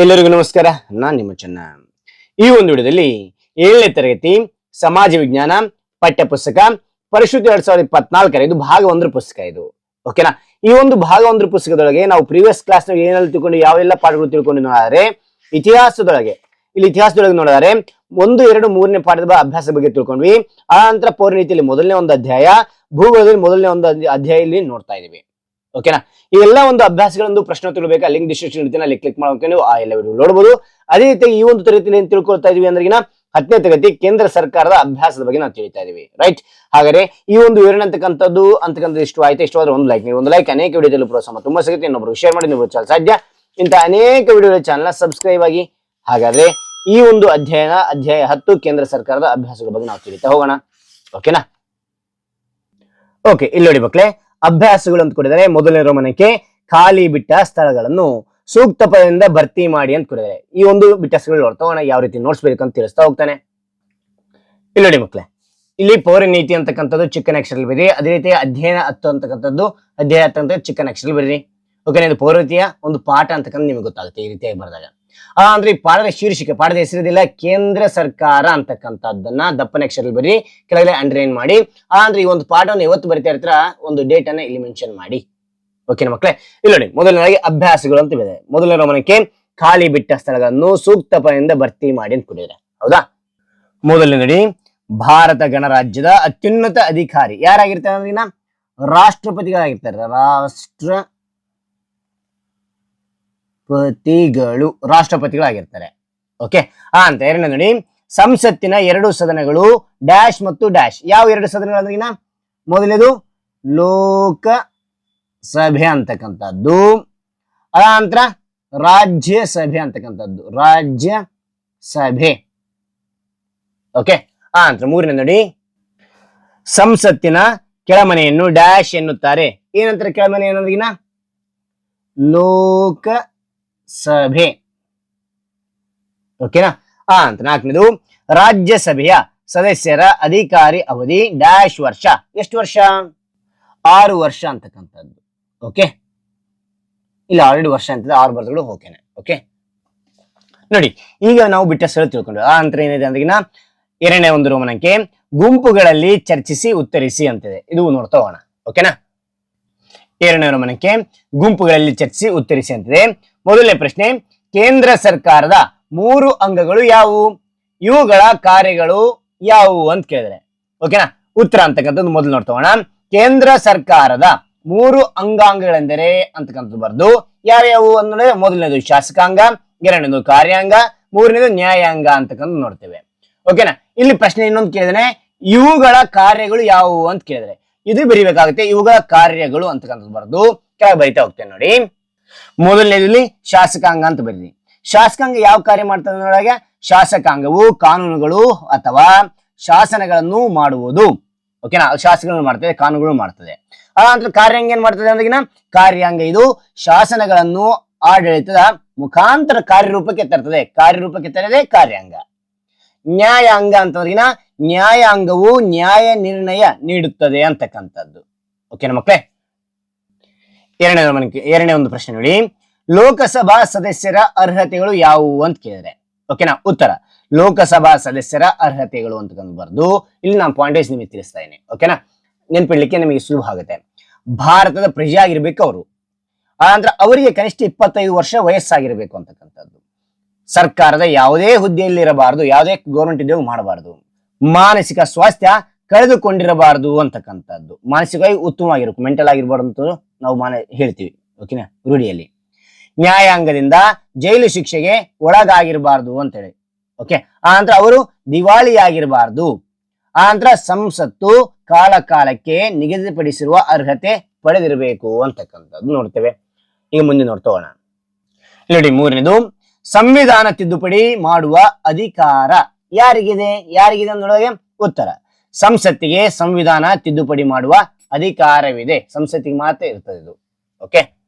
ಎಲ್ಲರಿಗೂ ನಮಸ್ಕಾರ. ನಾನ್ ನಿಮ್ಮ ಚೆನ್ನ. ಈ ಒಂದು ವಿಡಿಯೋದಲ್ಲಿ ಏಳನೇ ತರಗತಿ ಸಮಾಜ ವಿಜ್ಞಾನ ಪಠ್ಯ ಪುಸ್ತಕ ಪರಿಶುದ್ಧ ಎರಡ್ ಸಾವಿರದ ಇಪ್ಪತ್ನಾಲ್ಕರ ಇದು ಭಾಗ ಒಂದ್ರ ಪುಸ್ತಕ ಇದು. ಓಕೆನಾ ಈ ಒಂದು ಭಾಗ ಒಂದ್ರ ಪುಸ್ತಕದೊಳಗೆ ನಾವು ಪ್ರೀವಿಯಸ್ ಕ್ಲಾಸ್ ಏನೆಲ್ಲ ತಿಳ್ಕೊಂಡು, ಯಾವೆಲ್ಲ ಪಾಠಗಳು ತಿಳ್ಕೊಂಡು ನೋಡಿದ್ರೆ, ಇತಿಹಾಸದೊಳಗೆ. ಇಲ್ಲಿ ಇತಿಹಾಸದೊಳಗೆ ನೋಡಿದರೆ, ಒಂದು, ಎರಡು, ಮೂರನೇ ಪಾಠದ ಅಭ್ಯಾಸ ಬಗ್ಗೆ ತಿಳ್ಕೊಂಡ್ವಿ. ಆ ನಂತರ ಪೌರನೀತಿಯಲ್ಲಿ ಮೊದಲನೇ ಒಂದು ಅಧ್ಯಾಯ, ಭೂಗೋಳದಲ್ಲಿ ಮೊದಲನೇ ಒಂದು ಅಧ್ಯಾಯ ಇಲ್ಲಿ ನೋಡ್ತಾ ಇದೀವಿ. ಓಕೆನಾ ಈ ಎಲ್ಲ ಒಂದು ಅಭ್ಯಾಸಗಳೊಂದು ಪ್ರಶ್ನೆ ತಿಳ್ಬೇಕಾ ಲಿಂಕ್ ಡಿಸ್ಕ್ರಿಪ್ಷನ್ ಇರ್ತೀನಿ ಅಲ್ಲಿ ಕ್ಲಿಕ್ ಮಾಡೋಕೆ ನೀವು ಆ ಎಲ್ಲ ವಿಡಿಯೋ ನೋಡಬಹುದು ಅದೇ ರೀತಿ ಈ ಒಂದು ತರಗತಿಯಲ್ಲಿ ಏನು ತಿಳ್ಕೊಳ್ತಾ ಇದೀವಿ ಅಂದ್ರೆ ಹತ್ತನೇ ತರಗತಿ ಕೇಂದ್ರ ಸರ್ಕಾರದ ಅಭ್ಯಾಸದ ಬಗ್ಗೆ ನಾವು ತಿಳಿತಾ ಇದೀವಿ. ರೈಟ್ ಹಾಗಾದ್ರೆ ಈ ಒಂದು ವಿವರಣೆ ಅಂತಕ್ಕಂಥದ್ದು ಅಂತಕ್ಕಂಥದ್ದು ಇಷ್ಟು ಆಯ್ತು? ಇಷ್ಟು ಆದ್ರೆ ಒಂದು ಲೈಕ್ ನೀವು ಒಂದು ಲೈಕ್ ಅನೇಕ ವಿಡಿಯೋದಲ್ಲಿ ಪ್ರೋತ್ಸಾಹ ತುಂಬಾ ಸಿಗುತ್ತೆ. ಇನ್ನೊಬ್ರು ಶೇರ್ ಮಾಡಿ ನೀವು ಚಾಲ್ ಸಾಧ್ಯ. ಇಂಥ ಅನೇಕ ವಿಡಿಯೋಗಳ ಚಾನಲ್ ಸಬ್ಸ್ಕ್ರೈಬ್ ಆಗಿ. ಹಾಗಾದ್ರೆ ಈ ಒಂದು ಅಧ್ಯಯನ, ಅಧ್ಯಾಯ ಹತ್ತು ಕೇಂದ್ರ ಸರ್ಕಾರದ ಅಭ್ಯಾಸಗಳ ಬಗ್ಗೆ ನಾವು ತಿಳಿತಾ ಹೋಗೋಣ. ಓಕೆನಾ ಓಕೆ ಇಲ್ಲಿ ನೋಡಿ ಮಕ್ಕಳೇ ಅಭ್ಯಾಸಗಳು ಅಂತ ಕೊಡಿದರೆ ಮೊದಲನೇ ರೋಮನಕ್ಕೆ ಖಾಲಿ ಬಿಟ್ಟ ಸ್ಥಳಗಳನ್ನು ಸೂಕ್ತ ಪದದಿಂದ ಭರ್ತಿ ಮಾಡಿ ಅಂತ ಕೊಟ್ಟಿದ್ದಾರೆ. ಈ ಒಂದು ಬಿಟ್ಟ ಸ್ಥಳಗಳು ಯಾವ ರೀತಿ ನೋಡ್ಸ್ಬೇಕು ಅಂತ ತಿಳಿಸ್ತಾ ಹೋಗ್ತಾನೆ. ಇಲ್ಲಿ ನೋಡಿ ಮಕ್ಳೇ ಇಲ್ಲಿ ಪೌರ ನೀತಿ ಅಂತಕ್ಕಂಥದ್ದು ಚಿಕ್ಕನ ಅಕ್ಷರಲ್ಲಿ ಬರೀ ಅದೇ ರೀತಿ ಅಧ್ಯಯನ ಹತ್ತು ಅಂತಕ್ಕಂಥದ್ದು, ಅಧ್ಯಯನ ಹತ್ತು ಅಂತ ಚಿಕ್ಕನ ಅಕ್ಷರಲ್ಲಿ ಓಕೆ ಇದು ಪೌರತಿಯ ಒಂದು ಪಾಠ ಅಂತಕ್ಕಂಥ ನಿಮಗೆ ಗೊತ್ತಾಗುತ್ತೆ ಈ ರೀತಿಯಾಗಿ ಬರೆದಾಗ. ಅಂದ್ರೆ ಈ ಪಾಠದ ಶೀರ್ಷಿಕೆ ಪಾಠದ ಹೆಸರಿದಿಲ್ಲ ಕೇಂದ್ರ ಸರ್ಕಾರ ಅಂತಕ್ಕಂಥದ್ದನ್ನ ದಪ್ಪನ ಅಕ್ಷರಲ್ಲಿ ಬರೀ ಕೆಳಗಡೆ ಅಂಡರ್ಲೈನ್ ಮಾಡಿ. ಅಂದ್ರೆ ಈ ಒಂದು ಪಾಠವನ್ನು ಯಾವತ್ತು ಬರಿತಾ ಇರ್ತಾರ, ಒಂದು ಡೇಟ್ ಅನ್ನ ಇಲ್ಲಿ ಮೆನ್ಷನ್ ಮಾಡಿ. ಓಕೆನಾ ಮಕ್ಕಳೇ ಇಲ್ಲಿ ನೋಡಿ ಅಭ್ಯಾಸಗಳು ಅಂತ ಇದೆ. ಮೊದಲನೇ ರೋಮನಕ್ಕೆ ಖಾಲಿ ಬಿಟ್ಟ ಸ್ಥಳಗಳನ್ನು ಸೂಕ್ತ ಪದದಿಂದ ಭರ್ತಿ ಮಾಡಿ ಅಂತ ಕೊಟ್ಟಿದ್ದಾರೆ. ಹೌದಾ? ಮೊದಲನೇ ನೋಡಿ ಭಾರತ ಗಣರಾಜ್ಯದ ಅತ್ಯುನ್ನತ ಅಧಿಕಾರಿ. ಯಾರಾಗಿರ್ತಾರೆ ಅಂದ್ರೆ ರಾಷ್ಟ್ರಪತಿಗಳಾಗಿರ್ತಾರೆ. ರಾಷ್ಟ್ರ ಪತಿಗಳು ರಾಷ್ಟ್ರಪತಿಗಳಾಗಿರ್ತಾರೆ. ಓಕೆ ಆ, ಅಂತ ಎರಡನೇ ನೋಡಿ. ಸಂಸತ್ತಿನ ಎರಡು ಸದನಗಳು ಡ್ಯಾಶ್ ಮತ್ತು ಡ್ಯಾಶ್. ಯಾವ ಎರಡು ಸದನಗಳು ಅಂದ್ರೆ ಮೊದಲನೇದು ಲೋಕ ಸಭೆ ಅಂತಕ್ಕಂಥದ್ದು ನಂತರ ರಾಜ್ಯ ಸಭೆ ಅಂತಕ್ಕಂಥದ್ದು. ರಾಜ್ಯ ಸಭೆ ಓಕೆ ಆ, ನಂತರ ಮೂರನೇ ನೋಡಿ. ಸಂಸತ್ತಿನ ಕೆಳಮನೆಯನ್ನು ಡ್ಯಾಶ್ ಎನ್ನುತ್ತಾರೆ. ಏನಂತರ ಕೆಳಮನೆ ಅನ್ನೋದಕ್ಕಿನ ಲೋಕ ಸಭೆ. ಓಕೆನಾ ಆ ಅಂತ ನಾಲ್ಕನೇದು, ರಾಜ್ಯಸಭೆಯ ಸದಸ್ಯರ ಅಧಿಕಾರಿ ಅವಧಿ ಡ್ಯಾಶ್ ವರ್ಷ. ಎಷ್ಟು ವರ್ಷ? ಆರು ವರ್ಷ ಅಂತಕ್ಕಂಥದ್ದು. ಓಕೆ ಇಲ್ಲ ಆಲ್ರೆಡಿ ವರ್ಷ ಅಂತ ಆರು ವರ್ಷಗಳು ಓಕೆನೆ ಓಕೆ ನೋಡಿ, ಈಗ ನಾವು ಬಿಟ್ಟ ಸ್ಥಳ ತಿಳ್ಕೊಂಡು ಆ ನಂತರ ಏನಿದೆ ಅಂದ್ರಿಗಿನ ಎರಡನೇ ಒಂದು ರೋಮನಕ್ಕೆ ಗುಂಪುಗಳಲ್ಲಿ ಚರ್ಚಿಸಿ, ಉತ್ತರಿಸಿ ಅಂತಿದೆ. ಇದು ನೋಡ್ತಾ ಹೋಗೋಣ. ಓಕೆನಾ ಎರಡನೇ ರೋಮನಕ್ಕೆ ಗುಂಪುಗಳಲ್ಲಿ ಚರ್ಚಿಸಿ, ಉತ್ತರಿಸಿ ಅಂತಿದೆ. ಮೊದಲನೇ ಪ್ರಶ್ನೆ, ಕೇಂದ್ರ ಸರ್ಕಾರದ ಮೂರು ಅಂಗಗಳು ಯಾವುವು? ಇವುಗಳ ಕಾರ್ಯಗಳು ಯಾವುವು ಅಂತ ಕೇಳಿದ್ರೆ ಓಕೆನಾ ಉತ್ತರ ಅಂತಕ್ಕಂಥದ್ದು ಮೊದಲು ನೋಡ್ತೋಣ ಕೇಂದ್ರ ಸರ್ಕಾರದ ಮೂರು ಅಂಗಾಂಗಗಳೆಂದರೆ ಅಂತಕ್ಕಂಥದ್ದು ಬರ್ದು ಯಾವ್ಯಾವು ಅಂದ್ರೆ ಮೊದಲನೇದು ಶಾಸಕಾಂಗ, ಎರಡನೇದು ಕಾರ್ಯಾಂಗ, ಮೂರನೇದು ನ್ಯಾಯಾಂಗ ಅಂತಕ್ಕಂಥ ನೋಡ್ತೇವೆ. ಓಕೆನಾ ಇಲ್ಲಿ ಪ್ರಶ್ನೆ ಇನ್ನೊಂದು ಕೇಳಿದ್ರೆ, ಇವುಗಳ ಕಾರ್ಯಗಳು ಯಾವುವು ಅಂತ ಕೇಳಿದ್ರೆ, ಇದು ಬರಿಬೇಕಾಗುತ್ತೆ ಇವುಗಳ ಕಾರ್ಯಗಳು ಅಂತಕ್ಕಂಥದ್ದು ಬರ್ದು ಕೆಳಗೆ ಬರಿತಾ ಹೋಗ್ತೇನೆ ನೋಡಿ. ಮೊದಲನೇದಲ್ಲಿ ಶಾಸಕಾಂಗ ಅಂತ ಬರೀರಿ. ಶಾಸಕಾಂಗ ಯಾವ ಕಾರ್ಯ ಮಾಡ್ತದೆ ಶಾಸಕಾಂಗವು ಕಾನೂನುಗಳು ಅಥವಾ ಶಾಸನಗಳನ್ನು ಮಾಡುವುದು. ಓಕೆನಾ ಶಾಸಕಗಳನ್ನು ಮಾಡ್ತದೆ, ಕಾನೂನುಗಳು ಮಾಡ್ತದೆ. ಆ ನಂತರ ಕಾರ್ಯಾಂಗ ಏನ್ ಮಾಡ್ತದೆ ಅಂದಾಗಿನ? ಕಾರ್ಯಾಂಗ ಇದು ಶಾಸನಗಳನ್ನು ಆಡಳಿತದ ಮುಖಾಂತರ ಕಾರ್ಯರೂಪಕ್ಕೆ ತರ್ತದೆ. ಕಾರ್ಯರೂಪಕ್ಕೆ ತರದೆ ಕಾರ್ಯಾಂಗ. ನ್ಯಾಯಾಂಗ ಅಂತಂದ್ರಿಗಿನ ನ್ಯಾಯಾಂಗವು ನ್ಯಾಯ ನಿರ್ಣಯ ನೀಡುತ್ತದೆ ಅಂತಕ್ಕಂಥದ್ದು. ಓಕೆನಾ ಮಕ್ಕಳೇ ಎರಡನೇ ಎರಡನೇ ಒಂದು ಪ್ರಶ್ನೆ ನೋಡಿ. ಲೋಕಸಭಾ ಸದಸ್ಯರ ಅರ್ಹತೆಗಳು ಯಾವುವು ಅಂತ ಕೇಳಿದ್ರೆ ಓಕೆನಾ ಉತ್ತರ. ಲೋಕಸಭಾ ಸದಸ್ಯರ ಅರ್ಹತೆಗಳು ಅಂತ ಬರ್ದು, ಇಲ್ಲಿ ನಾನು ಪಾಯಿಂಟೇಜ್ ನಿಮಗೆ ತಿಳಿಸ್ತಾ ಇದ್ದೀನಿ ಓಕೆನಾ ನೆನ್ಪಿಡ್ಲಿಕ್ಕೆ ನಿಮಗೆ ಸುಲಭ ಆಗುತ್ತೆ. ಭಾರತದ ಪ್ರಜೆ ಆಗಿರ್ಬೇಕು ಅವರು. ಆನಂತರ ಅವರಿಗೆ ಕನಿಷ್ಠ ಇಪ್ಪತ್ತೈದು ವರ್ಷ ವಯಸ್ಸಾಗಿರ್ಬೇಕು ಅಂತಕ್ಕಂಥದ್ದು. ಸರ್ಕಾರದ ಯಾವುದೇ ಹುದ್ದೆಯಲ್ಲಿರಬಾರದು, ಯಾವುದೇ ಗೌರ್ಮೆಂಟ್ ಉದ್ಯೋಗ ಮಾಡಬಾರದು. ಮಾನಸಿಕ ಸ್ವಾಸ್ಥ್ಯ ಕಳೆದುಕೊಂಡಿರಬಾರದು ಅಂತಕ್ಕಂಥದ್ದು. ಮಾನಸಿಕವಾಗಿ ಉತ್ತಮವಾಗಿರ್ಬೇಕು ಮೆಂಟಲ್ ಆಗಿರ್ಬಾರ್ದು ಅಂತ ನಾವು ಮಾನ ಹೇಳ್ತೀವಿ ಓಕೆನಾ ರೂಢಿಯಲ್ಲಿ. ನ್ಯಾಯಾಂಗದಿಂದ ಜೈಲು ಶಿಕ್ಷೆಗೆ ಒಳಗಾಗಿರಬಾರ್ದು ಅಂತೇಳಿ ಓಕೆ ಆ ನಂತರ ಅವರು ದಿವಾಳಿಯಾಗಿರಬಾರ್ದು. ಆ ನಂತರ ಸಂಸತ್ತು ಕಾಲ ಕಾಲಕ್ಕೆ ನಿಗದಿಪಡಿಸಿರುವ ಅರ್ಹತೆ ಪಡೆದಿರಬೇಕು ಅಂತಕ್ಕಂಥದ್ದು ನೋಡ್ತೇವೆ. ಈಗ ಮುಂದೆ ನೋಡ್ತೋಣ ನೋಡಿ ಮೂರನೇದು, ಸಂವಿಧಾನ ತಿದ್ದುಪಡಿ ಮಾಡುವ ಅಧಿಕಾರ ಯಾರಿಗಿದೆ? ಯಾರಿಗಿದೆ ಅಂತ ನೋಡುವಾಗ ಉತ್ತರ. ಸಂಸತ್ತಿಗೆ ಸಂವಿಧಾನ ತಿದ್ದುಪಡಿ ಮಾಡುವ ಅಧಿಕಾರವಿದೆ. ಸಂಸತ್ತಿಗೆ ಮಾತ್ರ ಇರ್ತದೆ ಇದು. ಓಕೆ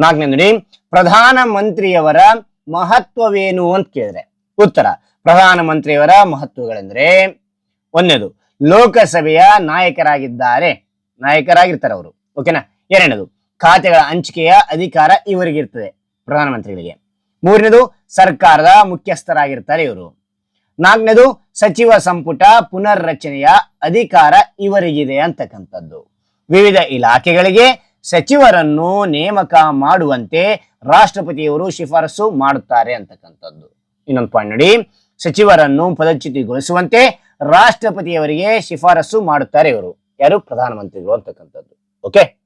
ನಾಲ್ಕನೇ ನೋಡಿ, ಪ್ರಧಾನ ಮಂತ್ರಿಯವರ ಮಹತ್ವವೇನು ಅಂತ ಕೇಳಿದ್ರೆ, ಉತ್ತರ. ಪ್ರಧಾನ ಮಂತ್ರಿಯವರ ಮಹತ್ವಗಳೆಂದ್ರೆ, ಒಂದನೇದು, ಲೋಕಸಭೆಯ ನಾಯಕರಾಗಿದ್ದಾರೆ. ನಾಯಕರಾಗಿರ್ತಾರೆ ಅವರು. ಓಕೆನಾ ಎರಡನೇದು, ಖಾತೆಗಳ ಹಂಚಿಕೆಯ ಅಧಿಕಾರ ಇವರಿಗಿರ್ತದೆ ಪ್ರಧಾನಮಂತ್ರಿಗಳಿಗೆ ಮೂರನೇದು, ಸರ್ಕಾರದ ಮುಖ್ಯಸ್ಥರಾಗಿರ್ತಾರೆ ಇವರು. ನಾಲ್ಕನೇದು, ಸಚಿವ ಸಂಪುಟ ಪುನರ್ರಚನೆಯ ಅಧಿಕಾರ ಇವರಿಗಿದೆ ಅಂತಕ್ಕಂಥದ್ದು. ವಿವಿಧ ಇಲಾಖೆಗಳಿಗೆ ಸಚಿವರನ್ನು ನೇಮಕ ಮಾಡುವಂತೆ ರಾಷ್ಟ್ರಪತಿಯವರು ಶಿಫಾರಸು ಮಾಡುತ್ತಾರೆ ಅಂತಕ್ಕಂಥದ್ದು. ಇನ್ನೊಂದು ಪಾಯಿಂಟ್ ನೋಡಿ, ಸಚಿವರನ್ನು ಪದಚ್ಯುತಿಗೊಳಿಸುವಂತೆ ರಾಷ್ಟ್ರಪತಿಯವರಿಗೆ ಶಿಫಾರಸು ಮಾಡುತ್ತಾರೆ ಇವರು. ಯಾರು? ಪ್ರಧಾನಮಂತ್ರಿಗಳು ಅಂತಕ್ಕಂಥದ್ದು. ಓಕೆ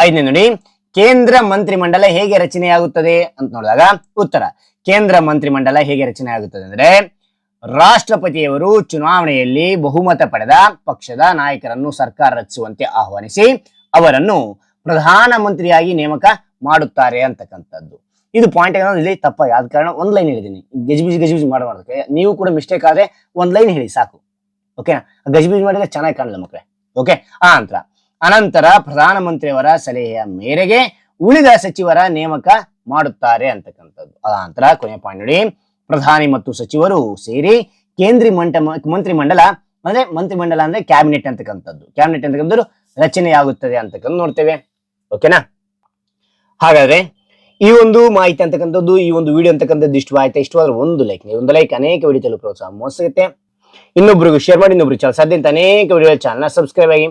ಐದನೇ ನೋಡಿ, ಕೇಂದ್ರ ಮಂತ್ರಿಮಂಡಲ ಹೇಗೆ ರಚನೆಯಾಗುತ್ತದೆ ಅಂತ ನೋಡಿದಾಗ ಉತ್ತರ. ಕೇಂದ್ರ ಮಂತ್ರಿಮಂಡಲ ಹೇಗೆ ರಚನೆ ಆಗುತ್ತದೆ ಅಂದ್ರೆ ರಾಷ್ಟ್ರಪತಿಯವರು ಚುನಾವಣೆಯಲ್ಲಿ ಬಹುಮತ ಪಡೆದ ಪಕ್ಷದ ನಾಯಕರನ್ನು ಸರ್ಕಾರ ರಚಿಸುವಂತೆ ಆಹ್ವಾನಿಸಿ ಅವರನ್ನು ಪ್ರಧಾನಮಂತ್ರಿಯಾಗಿ ನೇಮಕ ಮಾಡುತ್ತಾರೆ ಅಂತಕ್ಕಂಥದ್ದು. ಇದು ಪಾಯಿಂಟ್ ಇಲ್ಲಿ ತಪ್ಪ ಯಾವ ಕಾರಣ? ಒಂದ್ ಲೈನ್ ಹೇಳಿದ್ದೀನಿ. ಗಜಿಬಿಜಿ ಗಜಿಬಿಜಿ ಮಾಡೋದಕ್ಕೆ ನೀವು ಕೂಡ ಮಿಸ್ಟೇಕ್ ಆದ್ರೆ ಒಂದ್ ಲೈನ್ ಹೇಳಿ, ಸಾಕು ಓಕೆನಾ ಗಜಿಬಿಜಿ ಮಾಡಿದ್ರೆ ಚೆನ್ನಾಗಿ ಕಾಣಲ್ಲ ಮಕ್ಕಳೇ ಓಕೆ ಆ ನಂತರ, ಅನಂತರ ಪ್ರಧಾನಮಂತ್ರಿಯವರ ಸಲಹೆಯ ಮೇರೆಗೆ ಉಳಿದ ಸಚಿವರ ನೇಮಕ ಮಾಡುತ್ತಾರೆ ಅಂತಕ್ಕಂಥದ್ದು. ಆ ನಂತರ ಕೊನೆಯ ಪಾಯಿಂಟ್ ನೋಡಿ. ಪ್ರಧಾನಿ ಮತ್ತು ಸಚಿವರು ಸೇರಿ ಕೇಂದ್ರ ಮಂಟ ಮಂತ್ರಿಮಂಡಲ, ಅಂದ್ರೆ ಮಂತ್ರಿಮಂಡಲ ಅಂದ್ರೆ ಕ್ಯಾಬಿನೆಟ್ ಅಂತಕ್ಕಂಥದ್ದು. ಕ್ಯಾಬಿನೆಟ್ ಅಂತಕ್ಕಂಥದ್ದು ರಚನೆಯಾಗುತ್ತದೆ ಅಂತಕ್ಕಂಥ ನೋಡ್ತೇವೆ. ಓಕೆನಾ ಹಾಗಾದ್ರೆ ಈ ಒಂದು ಮಾಹಿತಿ ಅಂತಕ್ಕಂಥದ್ದು, ಈ ಒಂದು ವಿಡಿಯೋ ಅಂತಕ್ಕಂಥದ್ದು ಇಷ್ಟು ಆಯ್ತಾ ಇಷ್ಟವಾದ್ರೆ ಒಂದು ಲೈಕ್ ಒಂದು ಲೈಕ್ ಅನೇಕ ವಿಡಿಯೋ ಪ್ರೋತ್ಸಾಹ ಮೋಸ ಸಿಗುತ್ತೆ ಇನ್ನೊಬ್ರಿಗೂ ಶೇರ್ ಮಾಡಿ, ಇನ್ನೊಬ್ರು ಚಾನಲ್ ಸಾಧ್ಯ ಅನೇಕ ವಿಡಿಯೋ ಚಾನಲ್ ಸಬ್ಸ್ಕ್ರೈಬ್ ಆಗಿ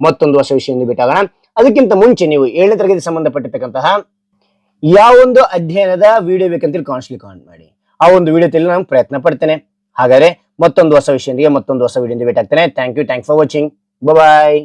ಮತ್ತೊಂದು ಹೊಸ ವಿಷಯದಿಂದ ಭೇಟಾಗೋಣ ಅದಕ್ಕಿಂತ ಮುಂಚೆ ನೀವು ಏಳನೇ ತರಗತಿ ಸಂಬಂಧಪಟ್ಟಿರ್ತಕ್ಕಂತಹ ಯಾವೊಂದು ಅಧ್ಯಯನದ ವಿಡಿಯೋ ಬೇಕಂತ ಕಾನ್ಸ್ಟ್ಲಿ ಕಾಮೆಂಟ್ ಮಾಡಿ. ಆ ಒಂದು ವಿಡಿಯೋದಲ್ಲಿ ನಾನು ಪ್ರಯತ್ನ ಪಡ್ತೇನೆ. ಹಾಗಾದ್ರೆ ಮತ್ತೊಂದು ಹೊಸ ವಿಷಯದೊಂದಿಗೆ ಮತ್ತೊಂದು ಹೊಸ ವಿಡಿಯೋದಿಂದ ಭೇಟಿ ಆಗ್ತೇನೆ thank you thank for watching bye